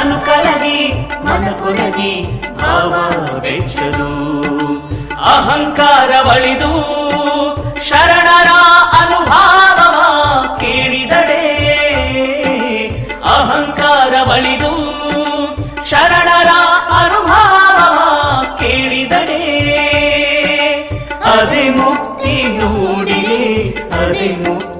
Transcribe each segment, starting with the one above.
ತನು ಕರಗಿ, ಮನ ಕೊರಗಿ ಭಾವ ಬೆಚ್ಚದು ಅಹಂಕಾರ ಬಳಿದು ಶರಣರ ಅನುಭಾವವ ಕೇಳಿದಡೆ. ಅಹಂಕಾರ ಬಳಿದು ಶರಣರ ಅನುಭಾವವ ಕೇಳಿದಡೆ. ಅದೇ ಮುಕ್ತಿ ನೋಡಿ ಅದೇ ಮುಕ್ತಿ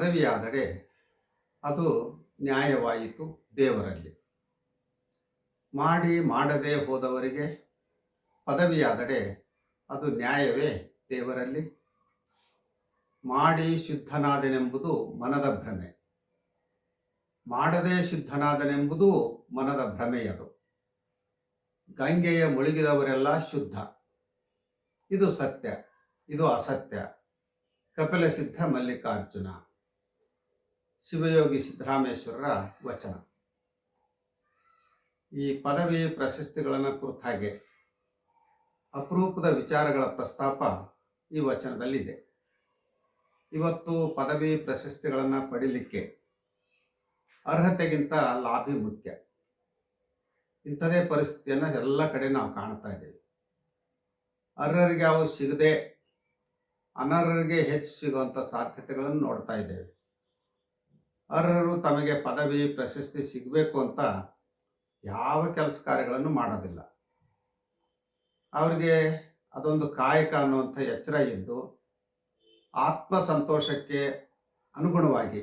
ಪದವಿಯಾದರೆ ಅದು ನ್ಯಾಯವಾಯಿತು ದೇವರಲ್ಲಿ. ಮಾಡಿ ಮಾಡದೆ ಹೋದವರಿಗೆ ಪದವಿಯಾದರೆ ಅದು ನ್ಯಾಯವೇ ದೇವರಲ್ಲಿ. ಮಾಡಿ ಶುದ್ಧನಾದನೆಂಬುದು ಮನದ ಭ್ರಮೆ. ಮಾಡದೆ ಶುದ್ಧನಾದನೆಂಬುದು ಮನದ ಭ್ರಮೆಯದು. ಗಂಗೆಯ ಮುಳುಗಿದವರೆಲ್ಲ ಶುದ್ಧ. ಇದು ಸತ್ಯ, ಇದು ಅಸತ್ಯ. ಕಪಿಲ ಸಿದ್ಧ ಮಲ್ಲಿಕಾರ್ಜುನ. ಶಿವಯೋಗಿ ಸಿದ್ದರಾಮೇಶ್ವರರ ವಚನ. ಈ ಪದವಿ ಪ್ರಶಸ್ತಿಗಳನ್ನು ಕುರಿತಾಗೆ ಅಪರೂಪದ ವಿಚಾರಗಳ ಪ್ರಸ್ತಾಪ ಈ ವಚನದಲ್ಲಿದೆ ಇವತ್ತು ಪದವಿ ಪ್ರಶಸ್ತಿಗಳನ್ನು ಪಡೀಲಿಕ್ಕೆ ಅರ್ಹತೆಗಿಂತ ಲಾಭಿ ಮುಖ್ಯ. ಇಂಥದೇ ಪರಿಸ್ಥಿತಿಯನ್ನು ಎಲ್ಲ ಕಡೆ ನಾವು ಕಾಣ್ತಾ ಇದ್ದೇವೆ. ಅರ್ಹರಿಗೆ ಅವು ಸಿಗದೆ ಅನರ್ಹರಿಗೆ ಹೆಚ್ಚು ಸಿಗುವಂಥ ಸಾಧ್ಯತೆಗಳನ್ನು ನೋಡ್ತಾ ಇದ್ದೇವೆ. ಅರ್ಹರು ತಮಗೆ ಪದವಿ ಪ್ರಶಸ್ತಿ ಸಿಗಬೇಕು ಅಂತ ಯಾವ ಕೆಲಸ ಕಾರ್ಯಗಳನ್ನು ಮಾಡೋದಿಲ್ಲ. ಅವರಿಗೆ ಅದೊಂದು ಕಾಯಕ ಅನ್ನುವಂಥ ಎಚ್ಚರ ಇದ್ದು ಆತ್ಮ ಸಂತೋಷಕ್ಕೆ ಅನುಗುಣವಾಗಿ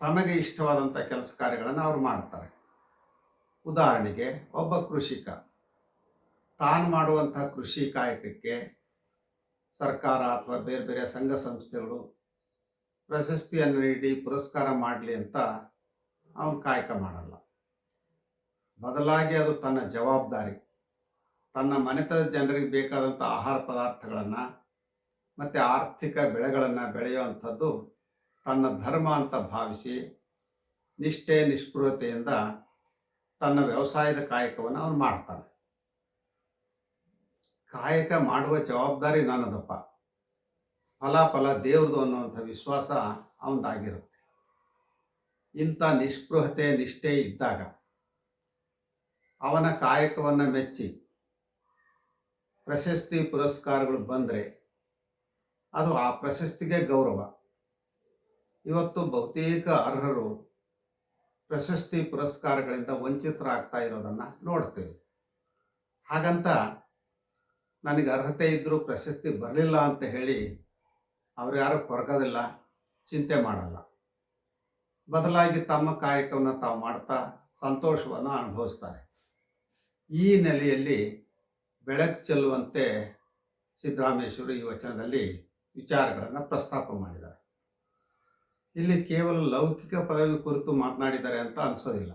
ತಮಗೆ ಇಷ್ಟವಾದಂಥ ಕೆಲಸ ಕಾರ್ಯಗಳನ್ನು ಅವರು ಮಾಡ್ತಾರೆ. ಉದಾಹರಣೆಗೆ ಒಬ್ಬ ಕೃಷಿಕ, ತಾನು ಮಾಡುವಂಥ ಕೃಷಿ ಕಾಯಕಕ್ಕೆ ಸರ್ಕಾರ ಅಥವಾ ಬೇರೆ ಬೇರೆ ಸಂಘ ಸಂಸ್ಥೆಗಳು ಪ್ರಶಸ್ತಿಯನ್ನು ನೀಡಿ ಪುರಸ್ಕಾರ ಮಾಡಲಿ ಅಂತ ಅವನು ಕಾಯಕ ಮಾಡಲ್ಲ. ಬದಲಾಗಿ ಅದು ತನ್ನ ಜವಾಬ್ದಾರಿ, ತನ್ನ ಮನೆತದ ಜನರಿಗೆ ಬೇಕಾದಂಥ ಆಹಾರ ಪದಾರ್ಥಗಳನ್ನು ಮತ್ತು ಆರ್ಥಿಕ ಬೆಳೆಗಳನ್ನು ಬೆಳೆಯುವಂಥದ್ದು ತನ್ನ ಧರ್ಮ ಅಂತ ಭಾವಿಸಿ ನಿಷ್ಠೆ ನಿಷ್ಪೃಹತೆಯಿಂದ ತನ್ನ ವ್ಯವಸಾಯದ ಕಾಯಕವನ್ನು ಅವನು ಮಾಡ್ತಾನೆ. ಕಾಯಕ ಮಾಡುವ ಜವಾಬ್ದಾರಿ ನನ್ನದಪ್ಪ. ಫಲಾಫಲ ದೇವ್ರದು ಅನ್ನುವಂಥ ವಿಶ್ವಾಸ ಅವನದಾಗಿರುತ್ತೆ. ಇಂಥ ನಿಸ್ಪೃಹತೆ, ನಿಷ್ಠೆ ಇದ್ದಾಗ ಅವನ ಕಾಯಕವನ್ನು ಮೆಚ್ಚಿ ಪ್ರಶಸ್ತಿ ಪುರಸ್ಕಾರಗಳು ಬಂದರೆ ಅದು ಆ ಪ್ರಶಸ್ತಿಗೆ ಗೌರವ. ಇವತ್ತು ಬಹುತೇಕ ಅರ್ಹರು ಪ್ರಶಸ್ತಿ ಪುರಸ್ಕಾರಗಳಿಂದ ವಂಚಿತರಾಗ್ತಾ ಇರೋದನ್ನು ನೋಡ್ತೇವೆ. ಹಾಗಂತ ನನಗೆ ಅರ್ಹತೆ ಇದ್ದರೂ ಪ್ರಶಸ್ತಿ ಬರಲಿಲ್ಲ ಅಂತ ಹೇಳಿ ಅವ್ರು ಯಾರು ಕೊರಗೋದಿಲ್ಲ, ಚಿಂತೆ ಮಾಡಲ್ಲ. ಬದಲಾಗಿ ತಮ್ಮ ಕಾಯಕವನ್ನು ತಾವು ಮಾಡ್ತಾ ಸಂತೋಷವನ್ನು ಅನುಭವಿಸ್ತಾರೆ. ಈ ನೆಲೆಯಲ್ಲಿ ಬೆಳಕು ಚೆಲ್ಲುವಂತೆ ಸಿದ್ದರಾಮೇಶ್ವರು ಈ ವಚನದಲ್ಲಿ ವಿಚಾರಗಳನ್ನು ಪ್ರಸ್ತಾಪ ಮಾಡಿದ್ದಾರೆ. ಇಲ್ಲಿ ಕೇವಲ ಲೌಕಿಕ ಪದವಿ ಕುರಿತು ಮಾತನಾಡಿದ್ದಾರೆ ಅಂತ ಅನಿಸೋದಿಲ್ಲ.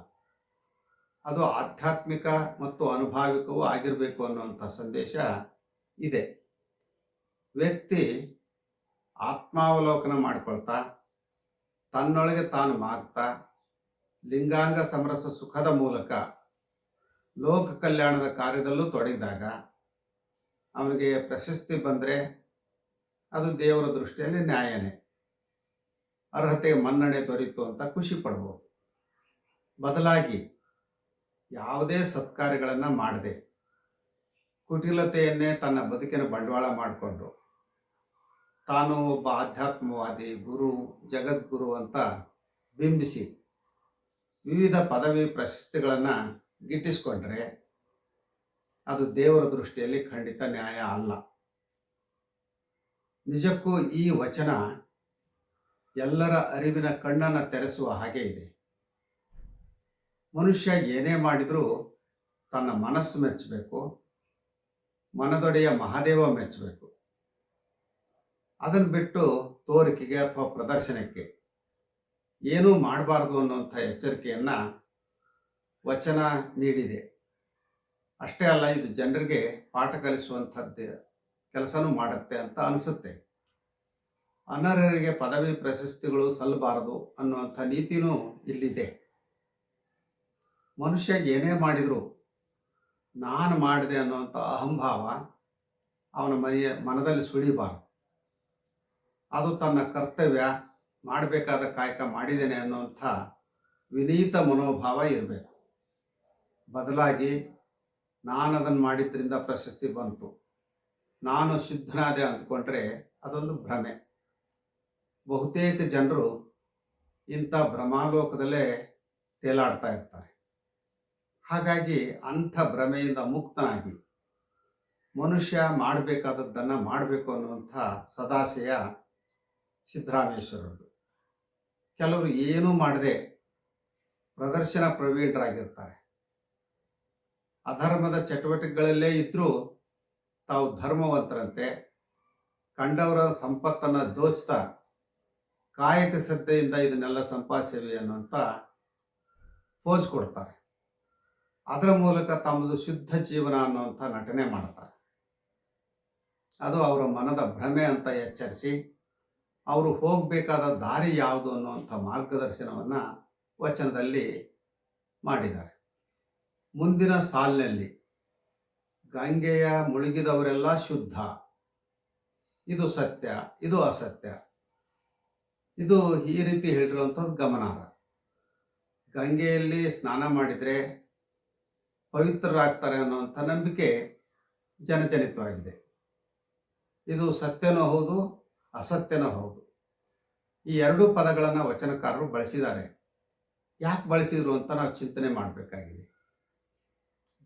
ಅದು ಆಧ್ಯಾತ್ಮಿಕ ಮತ್ತು ಅನುಭಾವಿಕವೂ ಆಗಿರಬೇಕು ಅನ್ನುವಂಥ ಸಂದೇಶ ಇದೆ. ವ್ಯಕ್ತಿ ಆತ್ಮಾವಲೋಕನ ಮಾಡ್ಕೊಳ್ತಾ, ತನ್ನೊಳಗೆ ತಾನು ಮಾಗ್ತಾ, ಲಿಂಗಾಂಗ ಸಮರಸ ಸುಖದ ಮೂಲಕ ಲೋಕ ಕಲ್ಯಾಣದ ಕಾರ್ಯದಲ್ಲೂ ತೊಡಗಿದಾಗ ಅವನಿಗೆ ಪ್ರಶಸ್ತಿ ಬಂದರೆ ಅದು ದೇವರ ದೃಷ್ಟಿಯಲ್ಲಿ ನ್ಯಾಯನೇ. ಅರ್ಹತೆ ಮನ್ನಣೆ ದೊರೀತು ಅಂತ ಖುಷಿ ಪಡ್ಬೋದು. ಬದಲಾಗಿ ಯಾವುದೇ ಸತ್ಕಾರ್ಯಗಳನ್ನು ಮಾಡದೆ, ಕುಟಿಲತೆಯನ್ನೇ ತನ್ನ ಬದುಕಿನ ಬಂಡವಾಳ ಮಾಡಿಕೊಂಡು ತಾನು ಒಬ್ಬ ಆಧ್ಯಾತ್ಮವಾದಿ, ಗುರು, ಜಗದ್ಗುರು ಅಂತ ಬಿಂಬಿಸಿ ವಿವಿಧ ಪದವಿ ಪ್ರಶಸ್ತಿಗಳನ್ನು ಗಿಟ್ಟಿಸ್ಕೊಂಡ್ರೆ ಅದು ದೇವರ ದೃಷ್ಟಿಯಲ್ಲಿ ಖಂಡಿತ ನ್ಯಾಯ ಅಲ್ಲ. ನಿಜಕ್ಕೂ ಈ ವಚನ ಎಲ್ಲರ ಅರಿವಿನ ಕಣ್ಣನ್ನು ತೆರೆಸುವ ಹಾಗೆ ಇದೆ. ಮನುಷ್ಯ ಏನೇ ಮಾಡಿದರೂ ತನ್ನ ಮನಸ್ಸು ಮೆಚ್ಚಬೇಕು, ಮನದೊಡೆಯ ಮಹಾದೇವ ಮೆಚ್ಚಬೇಕು. ಅದನ್ನು ಬಿಟ್ಟು ತೋರಿಕೆಗೆ ಅಥವಾ ಪ್ರದರ್ಶನಕ್ಕೆ ಏನೂ ಮಾಡಬಾರ್ದು ಅನ್ನುವಂಥ ಎಚ್ಚರಿಕೆಯನ್ನು ವಚನ ನೀಡಿದೆ. ಅಷ್ಟೇ ಅಲ್ಲ, ಇದು ಜನರಿಗೆ ಪಾಠ ಕಲಿಸುವಂಥದ್ದು ಕೆಲಸನೂ ಮಾಡುತ್ತೆ ಅಂತ ಅನಿಸುತ್ತೆ. ಅನರ್ಹರಿಗೆ ಪದವಿ ಪ್ರಶಸ್ತಿಗಳು ಸಲ್ಲಬಾರದು ಅನ್ನುವಂಥ ನೀತಿನೂ ಇಲ್ಲಿದೆ. ಮನುಷ್ಯ ಏನೇ ಮಾಡಿದರೂ ನಾನು ಮಾಡಿದೆ ಅನ್ನುವಂಥ ಅಹಂಭಾವ ಅವನ ಮನೆಯ ಮನದಲ್ಲಿ ಸುಳಿಬಾರದು. ಅದು ತನ್ನ ಕರ್ತವ್ಯ, ಮಾಡಬೇಕಾದ ಕಾಯಕ ಮಾಡಿದ್ದೇನೆ ಅನ್ನುವಂಥ ವಿನೀತ ಮನೋಭಾವ ಇರಬೇಕು. ಬದಲಾಗಿ ನಾನು ಅದನ್ನು ಮಾಡಿದ್ರಿಂದ ಪ್ರಶಸ್ತಿ ಬಂತು. ನಾನು ಶುದ್ಧನಾದೆ ಅಂದ್ಕೊಂಡ್ರೆ ಅದೊಂದು ಭ್ರಮೆ. ಬಹುತೇಕ ಜನರು ಇಂಥ ಭ್ರಮಾಲೋಕದಲ್ಲೇ ತೇಲಾಡ್ತಾ ಇರ್ತಾರೆ. ಹಾಗಾಗಿ ಅಂಥ ಭ್ರಮೆಯಿಂದ ಮುಕ್ತನಾಗಿ ಮನುಷ್ಯ ಮಾಡಬೇಕಾದದ್ದನ್ನು ಮಾಡಬೇಕು ಅನ್ನುವಂಥ ಸದಾಶಯ ಸಿದ್ದರಾಮೇಶ್ವರರದು ಕೆಲವರು ಏನೂ ಮಾಡದೆ ಪ್ರದರ್ಶನ ಪ್ರವೀಣರಾಗಿರ್ತಾರೆ. ಅಧರ್ಮದ ಚಟುವಟಿಕೆಗಳಲ್ಲೇ ಇದ್ದರೂ ತಾವು ಧರ್ಮವಂತರಂತೆ, ಕಂಡವರ ಸಂಪತ್ತನ್ನು ದೋಚ್ತಾ ಕಾಯಕ ಶ್ರದ್ಧೆಯಿಂದ ಇದನ್ನೆಲ್ಲ ಸಂಪಾದಿಸಿವೆ ಅನ್ನುವಂಥ ಪೋಜ್ ಕೊಡ್ತಾರೆ. ಅದರ ಮೂಲಕ ತಮ್ಮದು ಶುದ್ಧ ಜೀವನ ಅನ್ನುವಂಥ ನಟನೆ ಮಾಡ್ತಾರೆ. ಅದು ಅವರ ಮನದ ಭ್ರಮೆ ಅಂತ ಎಚ್ಚರಿಸಿ ಅವರು ಹೋಗಬೇಕಾದ ದಾರಿ ಯಾವುದು ಅನ್ನುವಂಥ ಮಾರ್ಗದರ್ಶನವನ್ನು ವಚನದಲ್ಲಿ ಮಾಡಿದ್ದಾರೆ. ಮುಂದಿನ ಸಾಲಿನಲ್ಲಿ ಗಂಗೆಯ ಮುಳುಗಿದವರೆಲ್ಲ ಶುದ್ಧ. ಇದು ಸತ್ಯ, ಇದು ಅಸತ್ಯ. ಇದು ಈ ರೀತಿ ಹೇಳಿರುವಂಥದ್ದು ಗಮನಾರ್ಹ. ಗಂಗೆಯಲ್ಲಿ ಸ್ನಾನ ಮಾಡಿದರೆ ಪವಿತ್ರರಾಗ್ತಾರೆ ಅನ್ನುವಂಥ ನಂಬಿಕೆ ಜನಜನಿತವಾಗಿದೆ. ಇದು ಸತ್ಯನೂ ಹೌದು ಅಸತ್ಯನೂ ಹೌದು. ಈ ಎರಡೂ ಪದಗಳನ್ನು ವಚನಕಾರರು ಬಳಸಿದ್ದಾರೆ. ಯಾಕೆ ಬಳಸಿದ್ರು ಅಂತ ನಾವು ಚಿಂತನೆ ಮಾಡಬೇಕಾಗಿದೆ.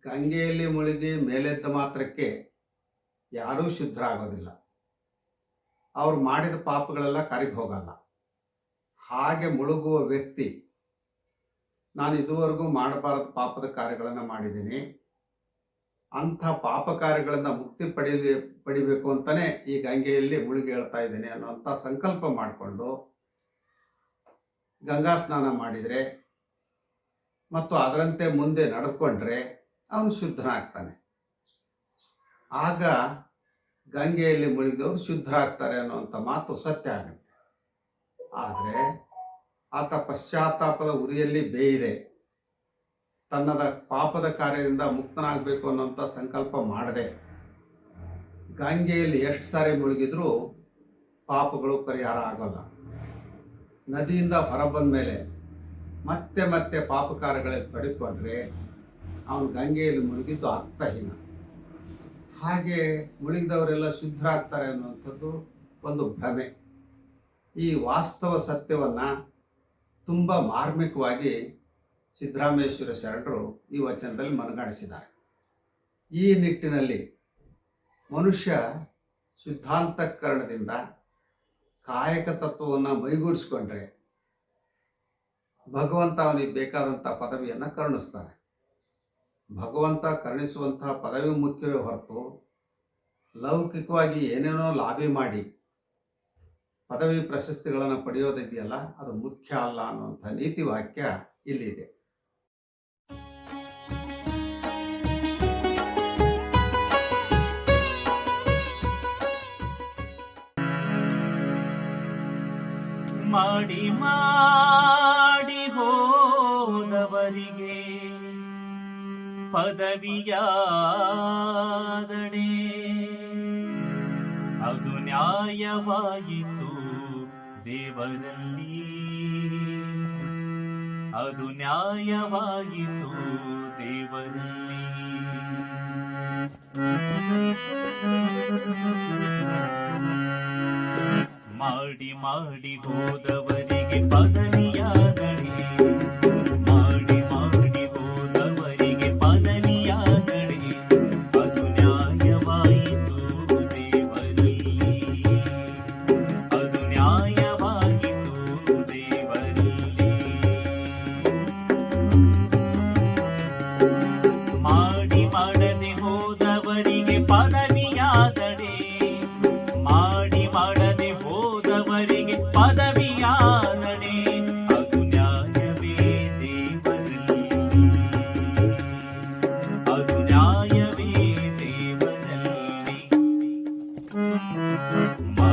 ಗಂಗೆಯಲ್ಲಿ ಮುಳುಗಿ ಮೇಲೆದ್ದ ಮಾತ್ರಕ್ಕೆ ಯಾರೂ ಶುದ್ಧರಾಗೋದಿಲ್ಲ ಅವ್ರು ಮಾಡಿದ ಪಾಪಗಳೆಲ್ಲ ಕರಿಗೆ ಹೋಗಲ್ಲ. ಹಾಗೆ ಮುಳುಗುವ ವ್ಯಕ್ತಿ ನಾನು ಇದುವರೆಗೂ ಮಾಡಬಾರದು ಪಾಪದ ಕಾರ್ಯಗಳನ್ನು ಮಾಡಿದ್ದೀನಿ. ಅಂಥ ಪಾಪ ಕಾರ್ಯಗಳಿಂದ ಮುಕ್ತಿ ಪಡೀಲಿ ಪಡಿಬೇಕು ಅಂತಲೇ ಈ ಗಂಗೆಯಲ್ಲಿ ಮುಳುಗಿ ಹೇಳ್ತಾ ಇದ್ದೇನೆ ಅನ್ನುವಂಥ ಸಂಕಲ್ಪ ಮಾಡಿಕೊಂಡು ಗಂಗಾ ಸ್ನಾನ ಮಾಡಿದರೆ ಮತ್ತು ಅದರಂತೆ ಮುಂದೆ ನಡೆದುಕೊಂಡ್ರೆ ಅವನು ಶುದ್ಧನಾಗ್ತಾನೆ. ಆಗ ಗಂಗೆಯಲ್ಲಿ ಮುಳುಗಿದವರು ಶುದ್ಧರಾಗ್ತಾರೆ ಅನ್ನುವಂಥ ಮಾತು ಸತ್ಯ ಆಗುತ್ತೆ. ಆದರೆ ಆತ ಪಶ್ಚಾತ್ತಾಪದ ಉರಿಯಲ್ಲಿ ಬೇಯಿದೆ. ತನ್ನದ ಪಾಪದ ಕಾರ್ಯದಿಂದ ಮುಕ್ತನಾಗಬೇಕು ಅನ್ನುವಂಥ ಸಂಕಲ್ಪ ಮಾಡದೆ ಗಂಗೆಯಲ್ಲಿ ಎಷ್ಟು ಸಾರಿ ಮುಳುಗಿದ್ರೂ ಪಾಪಗಳು ಪರಿಹಾರ ಆಗೋಲ್ಲ. ನದಿಯಿಂದ ಹೊರಬಂದ ಮೇಲೆ ಮತ್ತೆ ಮತ್ತೆ ಪಾಪಕಾರಗಳಲ್ಲಿ ಪಡೆದುಕೊಂಡ್ರೆ ಅವನು ಗಂಗೆಯಲ್ಲಿ ಮುಳುಗಿದ್ದು ಅರ್ಥಹೀನ. ಹಾಗೆ ಮುಳುಗಿದವರೆಲ್ಲ ಶುದ್ಧರಾಗ್ತಾರೆ ಅನ್ನುವಂಥದ್ದು ಒಂದು ಭ್ರಮೆ. ಈ ವಾಸ್ತವ ಸತ್ಯವನ್ನು ತುಂಬ ಮಾರ್ಮಿಕವಾಗಿ ಸಿದ್ದರಾಮೇಶ್ವರ ಶರಣರು ಈ ವಚನದಲ್ಲಿ ಮನಗಾಣಿಸಿದ್ದಾರೆ ಈ ನಿಟ್ಟಿನಲ್ಲಿ ಮನುಷ್ಯ ಸಿದ್ಧಾಂತಕರಣದಿಂದ ಕಾಯಕ ತತ್ವವನ್ನು ಮೈಗೂಡಿಸ್ಕೊಂಡ್ರೆ ಭಗವಂತ ಅವನಿಗೆ ಬೇಕಾದಂಥ ಪದವಿಯನ್ನು ಕರುಣಿಸ್ತಾನೆ. ಭಗವಂತ ಕರುಣಿಸುವಂತಹ ಪದವಿ ಮುಖ್ಯವೇ ಹೊರತು ಲೌಕಿಕವಾಗಿ ಏನೇನೋ ಲಾಭಿ ಮಾಡಿ ಪದವಿ ಪ್ರಶಸ್ತಿಗಳನ್ನು ಪಡೆಯೋದಿದೆಯಲ್ಲ, ಅದು ಮುಖ್ಯ ಅಲ್ಲ ಅನ್ನುವಂಥ ನೀತಿ ವಾಕ್ಯ ಇಲ್ಲಿದೆ. ಮಾಡಿ ಮಾಡಿ ಹೋದವರಿಗೆ ಪದವಿಯಾದಡೆ. ಅದು ನ್ಯಾಯವಾಗಿತ್ತು ದೇವರಲ್ಲಿ. ಅದು ನ್ಯಾಯವಾಗಿತ್ತು ದೇವರಲ್ಲಿ. ಮಾಡಿ ಮಾಡಿ ಹೋದವರಿಗೆ ಪದವಿಯಾದಡೆ ಮಾಡಿ ಮಾಡಿ